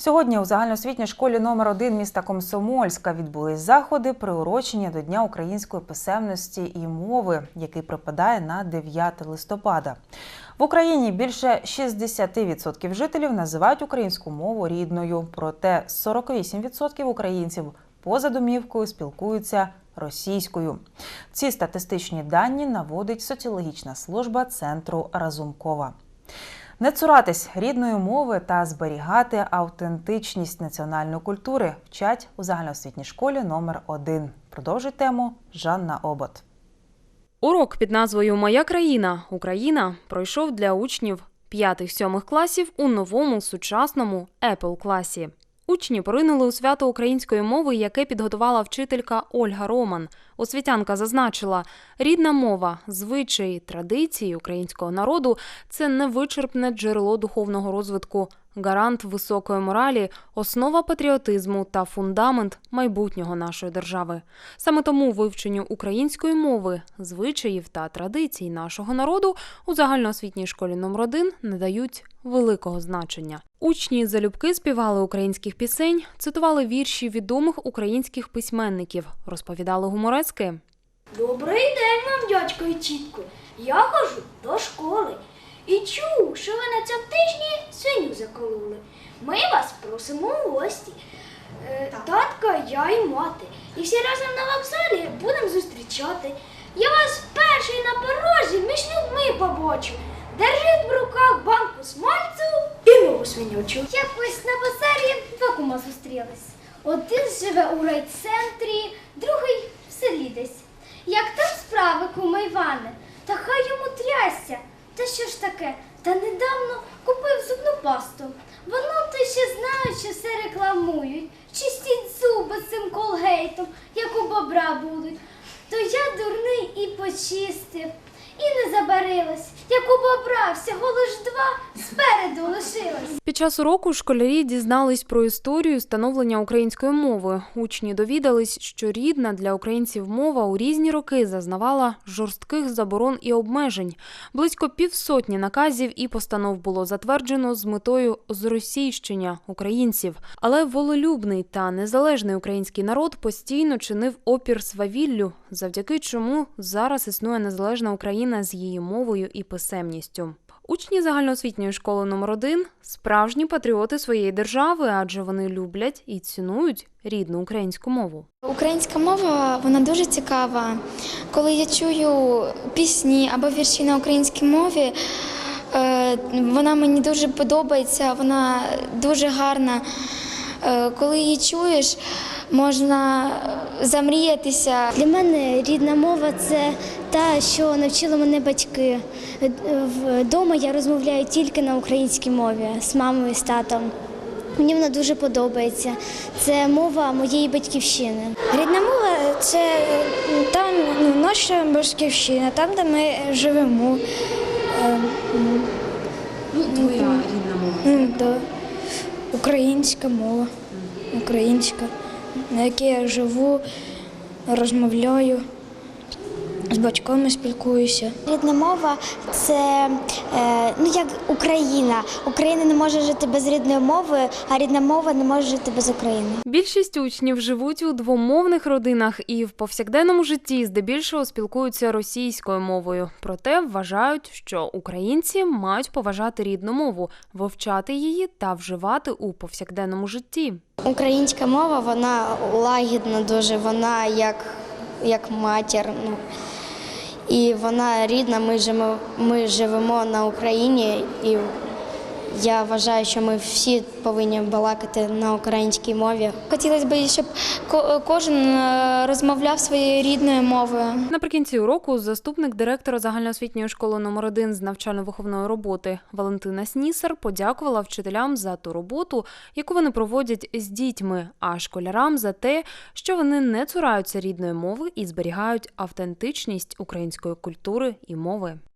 Сьогодні у загальноосвітній школі номер 1 міста Комсомольська відбулись заходи, приурочені до Дня української писемності і мови, який припадає на 9 листопада. В Україні більше 60% жителів називають українську мову рідною, проте 48% українців поза домівкою спілкуються російською. Ці статистичні дані наводить соціологічна служба центру Разумкова. Не цуратись рідної мови та зберігати автентичність національної культури вчать у загальноосвітній школі номер 1 Продовжить тему Жанна Обот. Урок під назвою Моя країна Україна пройшов для учнів 5-7 класів у новому сучасному Apple класі. Учні поринули у свято української мови, яке підготувала вчителька Ольга Роман. Освітянка зазначила, рідна мова, звичаї, традиції українського народу це невичерпне джерело духовного розвитку, гарант високої моралі, основа патріотизму та фундамент майбутнього нашої держави. Саме тому вивченню української мови, звичаїв та традицій нашого народу у загальноосвітній школі номер 1 надають великого значення. Учні залюбки співали українських пісень, цитували вірші відомих українських письменників, розповідали гуморецьки. Добрий день вам, дядько і тітко. Я хожу до школи і чув, що ви на цьому тижні свиню закололи. Ми вас просимо у гості. Е, татка, я і мати. І всі разом на вокзалі будемо зустрічати. Я вас перший на порозі між людьми побачу. Держіть в руках банку смальцю і мову свинючу. Якось на базарі два кума зустрілись. Один живе у райцентрі, другий в селі десь. Як там справи, куме Іване? Та хай йому трясся. Та що ж таке? Та недавно купив зубну пасту. Воно то ще знають, що все рекламують. Чистіть зуби цим колгейтом, як у бобра будуть. То я дурний і почистив. І не забарилась, як у бобра, всього лиш два спереду лишилось. Під час уроку школярі дізнались про історію становлення української мови. Учні довідались, що рідна для українців мова у різні роки зазнавала жорстких заборон і обмежень. Близько півсотні наказів і постанов було затверджено з метою зросійщення українців. Але волелюбний та незалежний український народ постійно чинив опір свавіллю, завдяки чому зараз існує незалежна Україна з її мовою і писемністю. Учні загальноосвітньої школи номер 1 справжні патріоти своєї держави, адже вони люблять і цінують рідну українську мову. Українська мова вона дуже цікава. Коли я чую пісні або вірші на українській мові, е, вона мені дуже подобається, вона дуже гарна. Е, Коли її чуєш, можна замріятися. Для мене рідна мова це та, що навчили мене батьки. Вдома я розмовляю тільки на українській мові з мамою, з татом. Мені вона дуже подобається. Це мова моєї батьківщини. Рідна мова це там ну, наша батьківщина, там, де ми живемо. Твоя рідна мова? Українська мова. Українська, на якій я живу, розмовляю, з батьками спілкуюся. Рідна мова це е, ну як Україна. Україна не може жити без рідної мови, а рідна мова не може жити без України. Більшість учнів живуть у двомовних родинах і в повсякденному житті здебільшого спілкуються російською мовою. Проте вважають, що українці мають поважати рідну мову, вивчати її та вживати у повсякденному житті. Українська мова вона лагідна дуже, вона як, як матір. Ну. І вона рідна, ми живемо, ми живемо на Україні, і я вважаю, що ми всі повинні балакати на українській мові. Хотілося б, щоб ко- кожен е, розмовляв своєю рідною мовою. Наприкінці уроку заступник директора загальноосвітньої школи номер 1 з навчально-виховної роботи Валентина Снісар подякувала вчителям за ту роботу, яку вони проводять з дітьми, а школярам за те, що вони не цураються рідної мови і зберігають автентичність української культури і мови.